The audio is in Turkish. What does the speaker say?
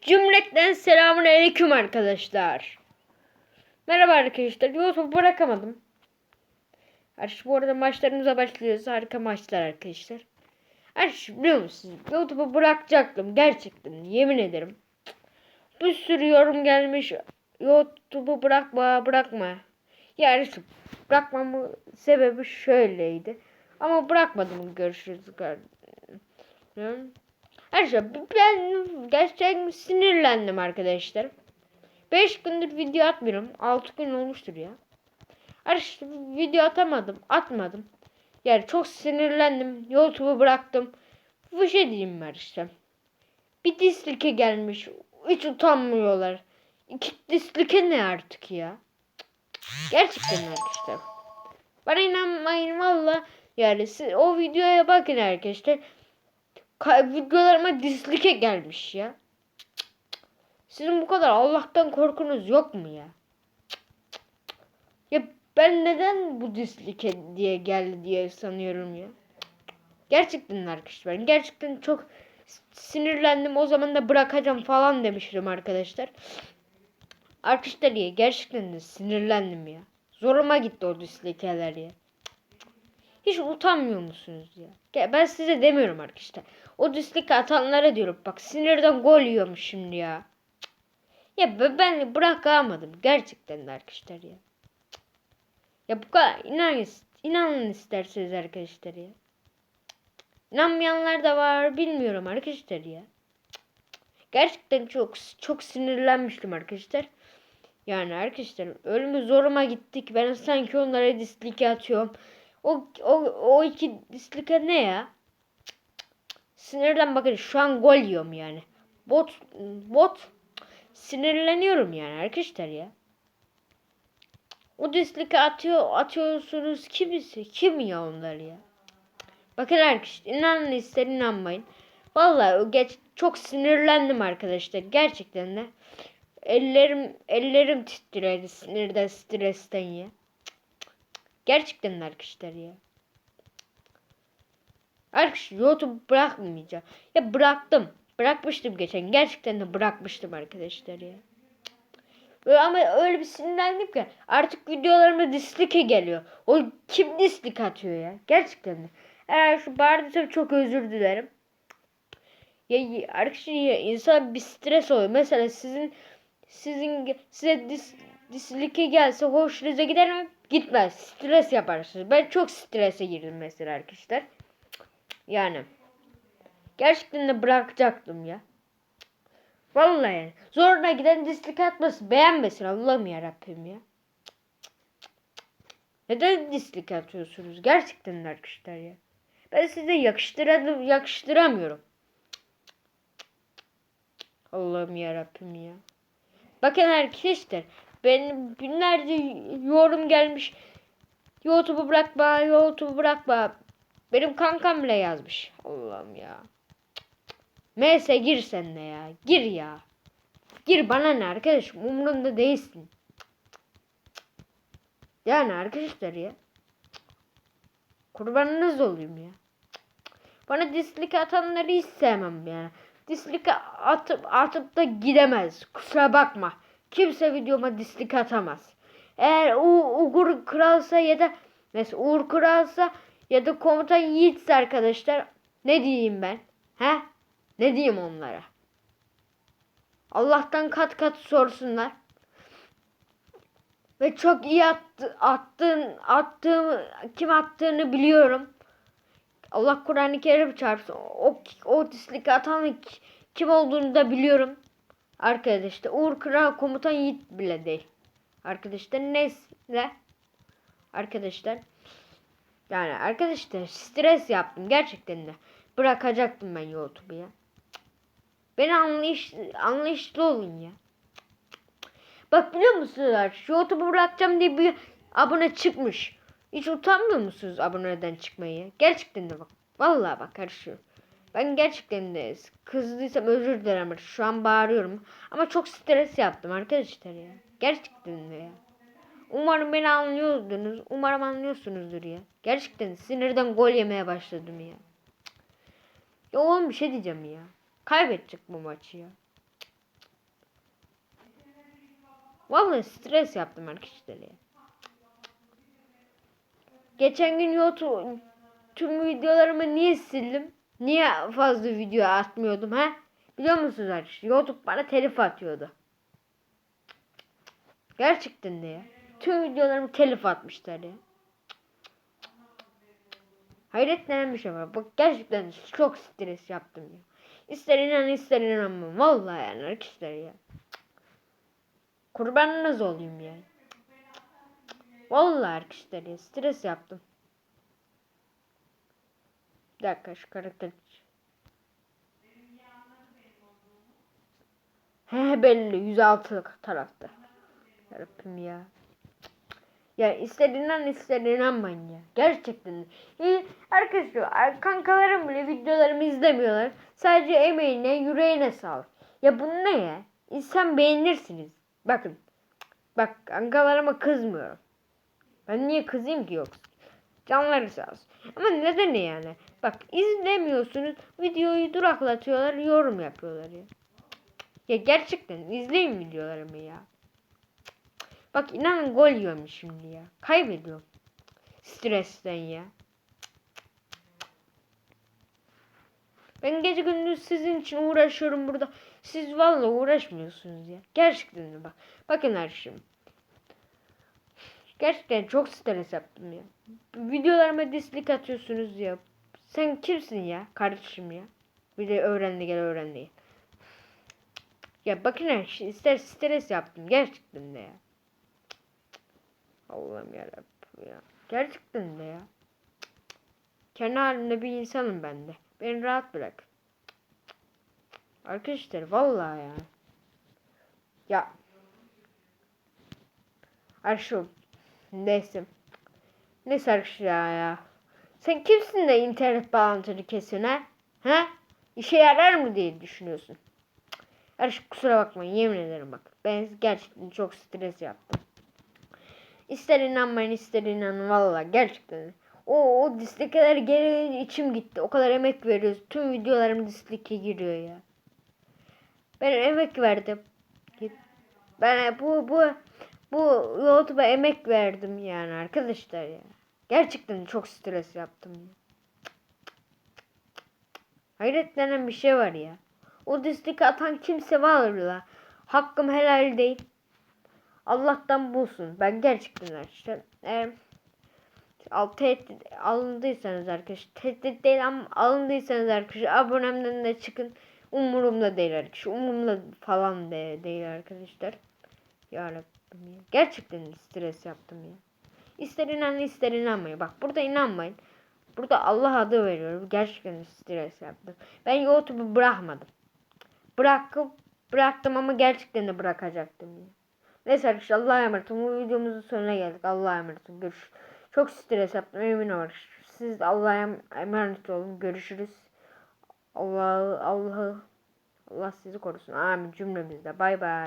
Cümleten selamun aleyküm arkadaşlar. Merhaba arkadaşlar. YouTube bırakamadım. Arkadaşlar bu arada maçlarımıza başlıyoruz. Harika maçlar arkadaşlar. Arkadaşlar biliyor musunuz? YouTube'u bırakacaktım. Gerçekten yemin ederim. Bir sürü yorum gelmiş. YouTube'u bırakma bırakma. Yani şu bırakmamın sebebi şöyleydi. Ama bırakmadım görüşürüz. kardeşim. Arkadaşlar ben gerçekten sinirlendim arkadaşlar. 5 gündür video atmıyorum. 6 gün olmuştur ya. Arkadaşlar video atamadım. Atmadım. Yani çok sinirlendim. YouTube'u bıraktım. Bu şey diyeyim mi arkadaşlar. Bir dislike gelmiş. Hiç utanmıyorlar. İki dislike ne artık ya? Gerçekten arkadaşlar. Bana inanmayın valla. Yani siz o videoya bakın arkadaşlar. Videolarıma dislike gelmiş ya. Sizin bu kadar Allah'tan korkunuz yok mu ya? Ya ben neden bu dislike diye geldi diye sanıyorum ya. Gerçekten arkadaşlar ben gerçekten çok sinirlendim. O zaman da bırakacağım falan demiştim arkadaşlar. Arkadaşlar ya gerçekten de sinirlendim ya. Zoruma gitti o dislikeler ya. Hiç utanmıyor musunuz ya? Ben size demiyorum arkadaşlar. O dislike atanlara diyorum. Bak sinirden gol yiyormuş şimdi ya. Ya ben bırakamadım. Gerçekten de arkadaşlar ya. Ya bu kadar inan, inanın isterseniz arkadaşlar ya. İnanmayanlar da var bilmiyorum arkadaşlar ya. Gerçekten çok çok sinirlenmiştim arkadaşlar. Yani arkadaşlar ölümü zoruma gittik. Ben sanki onlara dislike atıyorum. O, o, o iki dislike ne ya? Sinirden bakın şu an gol yiyorum yani. Bot bot sinirleniyorum yani arkadaşlar ya. O dislike atıyor atıyorsunuz kimisi kim ya onlar ya? Bakın arkadaşlar inanın ister inanmayın. Vallahi geç çok sinirlendim arkadaşlar gerçekten de. Ellerim ellerim titredi sinirden stresten ya. Gerçekten arkadaşlar ya. Arkadaşlar YouTube bırakmayacağım. Ya bıraktım. Bırakmıştım geçen. Gerçekten de bırakmıştım arkadaşlar ya. Ama öyle bir sinirlendim ki artık videolarıma dislike geliyor. O kim dislike atıyor ya? Gerçekten de. Eğer şu bağırdıysam çok özür dilerim. Ya- arkadaşlar ya insan bir stres oluyor. Mesela sizin sizin size dis, dislike gelse hoşunuza gider mi? Gitmez. Stres yaparsınız. Ben çok strese girdim mesela arkadaşlar. Yani. Gerçekten de bırakacaktım ya. Vallahi. Zoruna giden dislike atmasın. Beğenmesin Allah'ım yarabbim ya. Neden dislike atıyorsunuz? Gerçekten arkadaşlar ya. Ben size yakıştıra yakıştıramıyorum. Allah'ım yarabbim ya. Bakın arkadaşlar. Benim günlerce yorum gelmiş. YouTube'u bırakma, YouTube'u bırakma. Benim kankam bile yazmış. Allah'ım ya. MS gir sen de ya. Gir ya. Gir bana ne arkadaşım. Umurumda değilsin. Yani arkadaşlar ya. Kurbanınız olayım ya. Bana dislike atanları hiç sevmem yani. Dislike atıp atıp da gidemez. Kusura bakma. Kimse videoma dislike atamaz. Eğer U Uğur Kralsa ya da mesela Uğur Kralsa ya da komutan Yiğitse arkadaşlar ne diyeyim ben? He? Ne diyeyim onlara? Allah'tan kat kat sorsunlar. Ve çok iyi attı, attığın, attığım, kim attığını biliyorum. Allah Kur'an-ı Kerim çarpsın. O, o dislik atan kim olduğunu da biliyorum. Arkadaşlar Uğur Kral komutan Yiğit bile değil. Arkadaşlar neyse. Arkadaşlar. Yani arkadaşlar stres yaptım gerçekten de. Bırakacaktım ben YouTube'u ya. Beni anlayış, anlayışlı olun ya. Bak biliyor musunuz? YouTube'u bırakacağım diye bir abone çıkmış. Hiç utanmıyor musunuz aboneden çıkmayı? Gerçekten de bak. Vallahi bak karışıyor. Ben gerçekten de kızdıysam özür dilerim. Şu an bağırıyorum. Ama çok stres yaptım arkadaşlar ya. Gerçekten de ya. Umarım beni anlıyordunuz. Umarım anlıyorsunuzdur ya. Gerçekten sinirden gol yemeye başladım ya. Ya oğlum bir şey diyeceğim ya. Kaybedecek bu maçı ya. Vallahi stres yaptım arkadaşlar ya. Geçen gün YouTube tüm videolarımı niye sildim? Niye fazla video atmıyordum ha? Biliyor musunuz arkadaşlar? YouTube bana telif atıyordu. Gerçekten de ya. Tüm videolarımı telif atmışlar ya. Hayret denen bir şey var. Bak gerçekten çok stres yaptım ya. İster inan ister inanmam. Vallahi yani arkadaşlar ya. Kurbanınız olayım ya. Vallahi arkadaşlar ya stres yaptım. Bir dakika şu karakter. He belli 106 tarafta. Yarabbim ya. Ya inan ister inanmayın ya. Gerçekten. İyi, arkadaşlar kankalarım bile videolarımı izlemiyorlar. Sadece emeğine yüreğine sağlık. Ya bu ne ya? İnsan beğenirsiniz. Bakın. Bak kankalarıma kızmıyorum. Ben niye kızayım ki yoksa? Canları sağ olsun. Ama neden yani? Bak izlemiyorsunuz. Videoyu duraklatıyorlar. Yorum yapıyorlar ya. Ya gerçekten izleyin videolarımı ya. Bak inanın gol yiyorum şimdi ya. Kaybediyorum. Stresten ya. Ben gece gündüz sizin için uğraşıyorum burada. Siz vallahi uğraşmıyorsunuz ya. Gerçekten bak. Bakın arkadaşım. Gerçekten çok stres yaptım ya. Videolarıma dislike atıyorsunuz ya. Sen kimsin ya kardeşim ya? Bir de öğrendi gel öğrendi. Ya bakın arkadaşlar ister stres yaptım gerçekten de ya. Allah'ım yarabbim ya. Gerçekten de ya. Kendi halimde bir insanım ben de. Beni rahat bırak. Arkadaşlar vallahi ya. Ya. Arşum. Neyse. Neyse arkadaşlar ya. Sen kimsin de internet bağlantını kesiyorsun ha? Ha? İşe yarar mı diye düşünüyorsun. Arşım kusura bakmayın yemin ederim bak. Ben gerçekten çok stres yaptım. İster inanmayın ister inanın valla gerçekten. O, o dislikeler geri içim gitti. O kadar emek veriyoruz. Tüm videolarım dislike giriyor ya. Ben emek verdim. Ben bu bu bu YouTube'a emek verdim yani arkadaşlar ya. Gerçekten çok stres yaptım ya. Hayret denen bir şey var ya. O dislike atan kimse var la. Hakkım helal değil. Allah'tan bulsun. Ben gerçekten arkadaşlar. Eğer al, tehdit alındıysanız arkadaşlar. Tehdit değil ama alındıysanız arkadaşlar. Abonemden de çıkın. Umurumda değil arkadaşlar. Umurumda falan de, değil arkadaşlar. Ya Rabbim ya. Gerçekten stres yaptım ya. İster inanın ister inanmayın. Bak burada inanmayın. Burada Allah adı veriyorum. Gerçekten stres yaptım. Ben YouTube'u bırakmadım. Bırakıp bıraktım ama gerçekten de bırakacaktım ya. Neyse arkadaşlar Allah'a emanet olun. Bu videomuzun sonuna geldik. Allah'a emanet olun. Görüş. Çok stres yaptım emin olun. Siz Allah'a emanet olun. Görüşürüz. Allah Allah Allah sizi korusun. Amin cümlemizde. Bay bay.